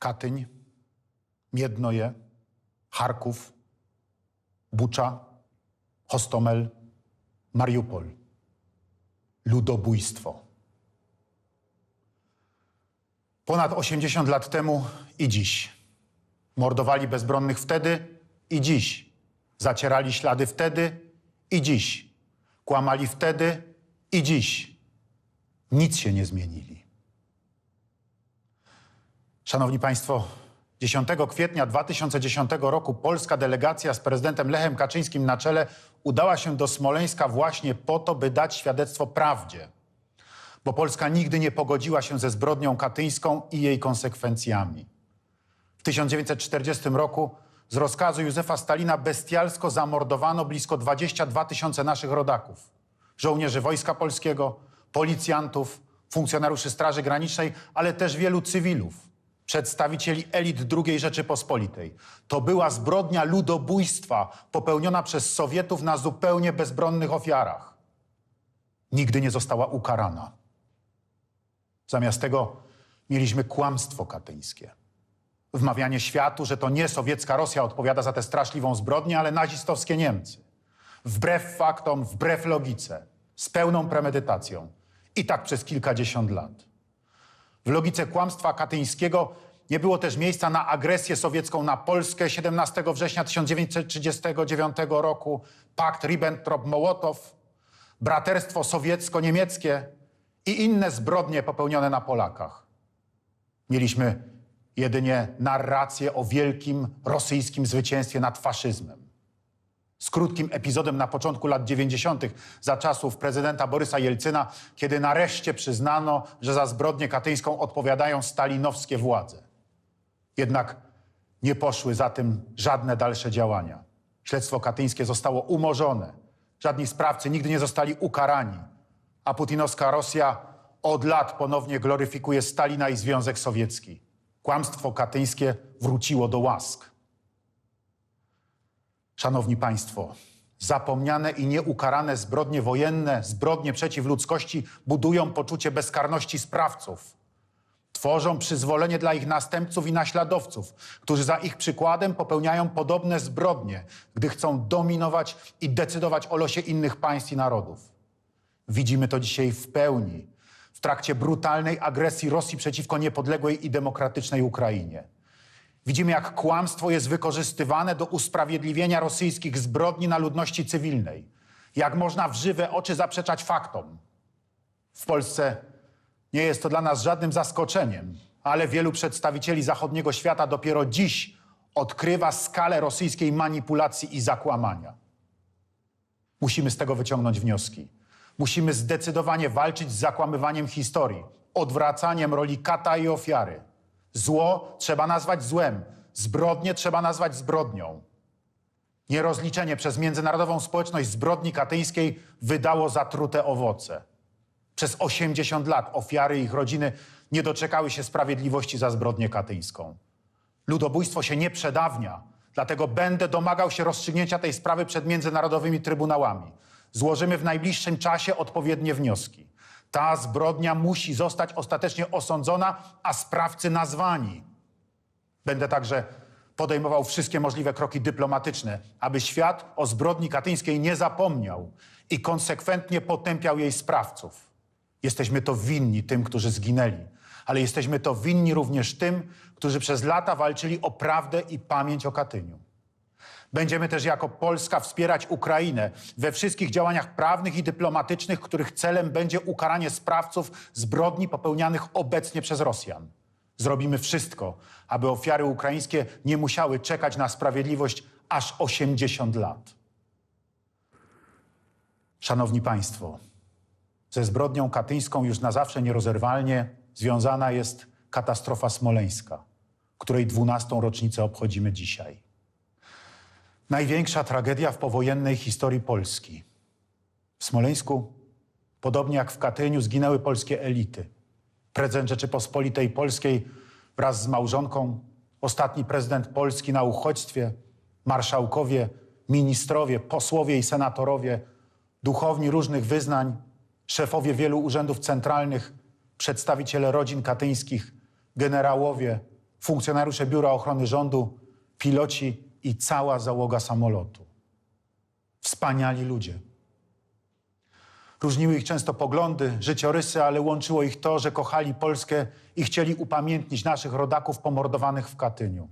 Katyń, Miednoje, Charków, Bucza, Hostomel, Mariupol. Ludobójstwo. Ponad 80 lat temu i dziś. Mordowali bezbronnych wtedy i dziś. Zacierali ślady wtedy i dziś. Kłamali wtedy i dziś. Nic się nie zmienili. Szanowni Państwo, 10 kwietnia 2010 roku polska delegacja z prezydentem Lechem Kaczyńskim na czele udała się do Smoleńska właśnie po to, by dać świadectwo prawdzie. Bo Polska nigdy nie pogodziła się ze zbrodnią katyńską i jej konsekwencjami. W 1940 roku z rozkazu Józefa Stalina bestialsko zamordowano blisko 22 tysiące naszych rodaków. Żołnierzy Wojska Polskiego, policjantów, funkcjonariuszy Straży Granicznej, ale też wielu cywilów, przedstawicieli elit II Rzeczypospolitej. To była zbrodnia ludobójstwa popełniona przez Sowietów na zupełnie bezbronnych ofiarach. Nigdy nie została ukarana. Zamiast tego mieliśmy kłamstwo katyńskie. Wmawianie światu, że to nie sowiecka Rosja odpowiada za tę straszliwą zbrodnię, ale nazistowskie Niemcy. Wbrew faktom, wbrew logice, z pełną premedytacją. I tak przez kilkadziesiąt lat. W logice kłamstwa katyńskiego nie było też miejsca na agresję sowiecką na Polskę 17 września 1939 roku, pakt Ribbentrop-Mołotow, braterstwo sowiecko-niemieckie i inne zbrodnie popełnione na Polakach. Mieliśmy jedynie narrację o wielkim rosyjskim zwycięstwie nad faszyzmem. Z krótkim epizodem na początku lat 90. za czasów prezydenta Borysa Jelcyna, kiedy nareszcie przyznano, że za zbrodnię katyńską odpowiadają stalinowskie władze. Jednak nie poszły za tym żadne dalsze działania. Śledztwo katyńskie zostało umorzone. Żadni sprawcy nigdy nie zostali ukarani. A putinowska Rosja od lat ponownie gloryfikuje Stalina i Związek Sowiecki. Kłamstwo katyńskie wróciło do łask. Szanowni Państwo, zapomniane i nieukarane zbrodnie wojenne, zbrodnie przeciw ludzkości budują poczucie bezkarności sprawców. Tworzą przyzwolenie dla ich następców i naśladowców, którzy za ich przykładem popełniają podobne zbrodnie, gdy chcą dominować i decydować o losie innych państw i narodów. Widzimy to dzisiaj w pełni w trakcie brutalnej agresji Rosji przeciwko niepodległej i demokratycznej Ukrainie. Widzimy, jak kłamstwo jest wykorzystywane do usprawiedliwienia rosyjskich zbrodni na ludności cywilnej. Jak można w żywe oczy zaprzeczać faktom. W Polsce nie jest to dla nas żadnym zaskoczeniem, ale wielu przedstawicieli zachodniego świata dopiero dziś odkrywa skalę rosyjskiej manipulacji i zakłamania. Musimy z tego wyciągnąć wnioski. Musimy zdecydowanie walczyć z zakłamywaniem historii, odwracaniem roli kata i ofiary. Zło trzeba nazwać złem, zbrodnie trzeba nazwać zbrodnią. Nierozliczenie przez międzynarodową społeczność zbrodni katyńskiej wydało zatrute owoce. Przez 80 lat ofiary i ich rodziny nie doczekały się sprawiedliwości za zbrodnię katyńską. Ludobójstwo się nie przedawnia, dlatego będę domagał się rozstrzygnięcia tej sprawy przed międzynarodowymi trybunałami. Złożymy w najbliższym czasie odpowiednie wnioski. Ta zbrodnia musi zostać ostatecznie osądzona, a sprawcy nazwani. Będę także podejmował wszystkie możliwe kroki dyplomatyczne, aby świat o zbrodni katyńskiej nie zapomniał i konsekwentnie potępiał jej sprawców. Jesteśmy to winni tym, którzy zginęli, ale jesteśmy to winni również tym, którzy przez lata walczyli o prawdę i pamięć o Katyniu. Będziemy też jako Polska wspierać Ukrainę we wszystkich działaniach prawnych i dyplomatycznych, których celem będzie ukaranie sprawców zbrodni popełnianych obecnie przez Rosjan. Zrobimy wszystko, aby ofiary ukraińskie nie musiały czekać na sprawiedliwość aż 80 lat. Szanowni Państwo, ze zbrodnią katyńską już na zawsze nierozerwalnie związana jest katastrofa smoleńska, której 12. rocznicę obchodzimy dzisiaj. Największa tragedia w powojennej historii Polski. W Smoleńsku, podobnie jak w Katyniu, zginęły polskie elity. Prezydent Rzeczypospolitej Polskiej wraz z małżonką, ostatni prezydent Polski na uchodźstwie, marszałkowie, ministrowie, posłowie i senatorowie, duchowni różnych wyznań, szefowie wielu urzędów centralnych, przedstawiciele rodzin katyńskich, generałowie, funkcjonariusze Biura Ochrony Rządu, piloci i cała załoga samolotu. Wspaniali ludzie. Różniły ich często poglądy, życiorysy, ale łączyło ich to, że kochali Polskę i chcieli upamiętnić naszych rodaków pomordowanych w Katyniu.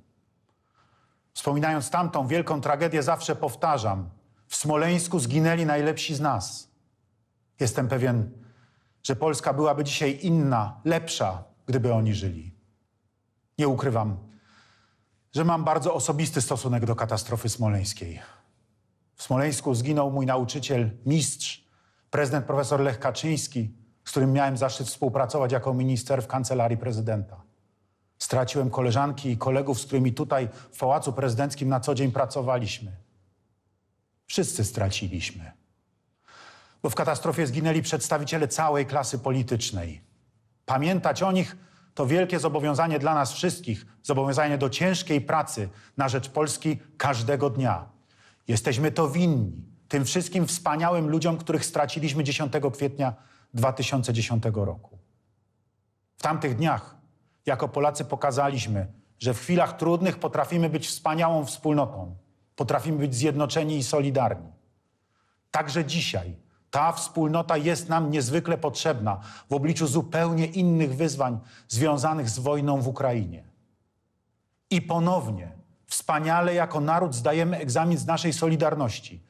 Wspominając tamtą wielką tragedię, zawsze powtarzam: w Smoleńsku zginęli najlepsi z nas. Jestem pewien, że Polska byłaby dzisiaj inna, lepsza, gdyby oni żyli. Nie ukrywam, że mam bardzo osobisty stosunek do katastrofy smoleńskiej. W Smoleńsku zginął mój nauczyciel, mistrz, prezydent profesor Lech Kaczyński, z którym miałem zaszczyt współpracować jako minister w kancelarii prezydenta. Straciłem koleżanki i kolegów, z którymi tutaj w Pałacu Prezydenckim na co dzień pracowaliśmy. Wszyscy straciliśmy. Bo w katastrofie zginęli przedstawiciele całej klasy politycznej. Pamiętać o nich to wielkie zobowiązanie dla nas wszystkich, zobowiązanie do ciężkiej pracy na rzecz Polski każdego dnia. Jesteśmy to winni tym wszystkim wspaniałym ludziom, których straciliśmy 10 kwietnia 2010 roku. W tamtych dniach jako Polacy pokazaliśmy, że w chwilach trudnych potrafimy być wspaniałą wspólnotą, potrafimy być zjednoczeni i solidarni. Także dzisiaj ta wspólnota jest nam niezwykle potrzebna w obliczu zupełnie innych wyzwań związanych z wojną w Ukrainie. I ponownie, wspaniale jako naród zdajemy egzamin z naszej solidarności.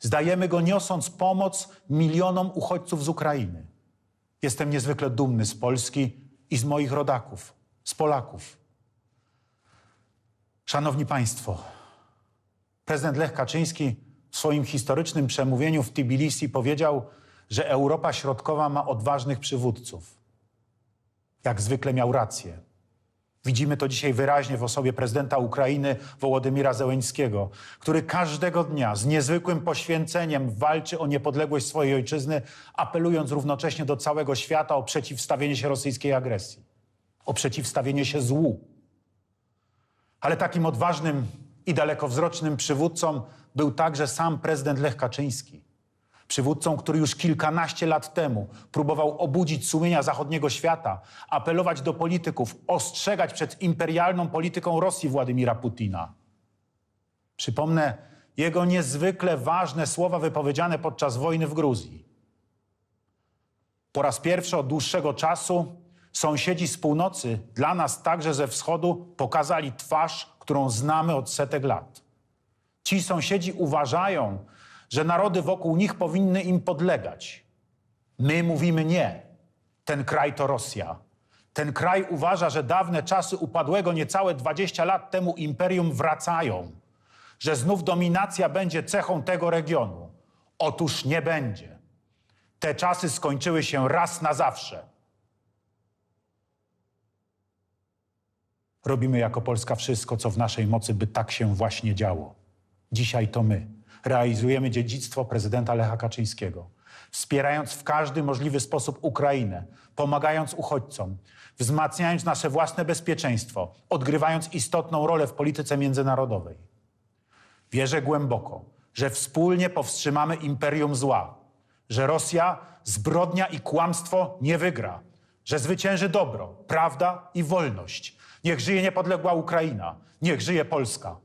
Zdajemy go niosąc pomoc milionom uchodźców z Ukrainy. Jestem niezwykle dumny z Polski i z moich rodaków, z Polaków. Szanowni Państwo, prezydent Lech Kaczyński w swoim historycznym przemówieniu w Tbilisi powiedział, że Europa Środkowa ma odważnych przywódców. Jak zwykle miał rację. Widzimy to dzisiaj wyraźnie w osobie prezydenta Ukrainy Wołodymira Zełeńskiego, który każdego dnia z niezwykłym poświęceniem walczy o niepodległość swojej ojczyzny, apelując równocześnie do całego świata o przeciwstawienie się rosyjskiej agresji, o przeciwstawienie się złu. Ale takim odważnym i dalekowzrocznym przywódcą był także sam prezydent Lech Kaczyński. Przywódcą, który już kilkanaście lat temu próbował obudzić sumienia zachodniego świata, apelować do polityków, ostrzegać przed imperialną polityką Rosji Władimira Putina. Przypomnę jego niezwykle ważne słowa wypowiedziane podczas wojny w Gruzji. Po raz pierwszy od dłuższego czasu sąsiedzi z północy, dla nas także ze wschodu, pokazali twarz, którą znamy od setek lat. Ci sąsiedzi uważają, że narody wokół nich powinny im podlegać. My mówimy nie. Ten kraj to Rosja. Ten kraj uważa, że dawne czasy upadłego niecałe 20 lat temu imperium wracają, że znów dominacja będzie cechą tego regionu. Otóż nie będzie. Te czasy skończyły się raz na zawsze. Robimy jako Polska wszystko, co w naszej mocy, by tak się właśnie działo. Dzisiaj to my realizujemy dziedzictwo prezydenta Lecha Kaczyńskiego, wspierając w każdy możliwy sposób Ukrainę, pomagając uchodźcom, wzmacniając nasze własne bezpieczeństwo, odgrywając istotną rolę w polityce międzynarodowej. Wierzę głęboko, że wspólnie powstrzymamy imperium zła, że Rosja, zbrodnia i kłamstwo nie wygra, że zwycięży dobro, prawda i wolność. Niech żyje niepodległa Ukraina, niech żyje Polska.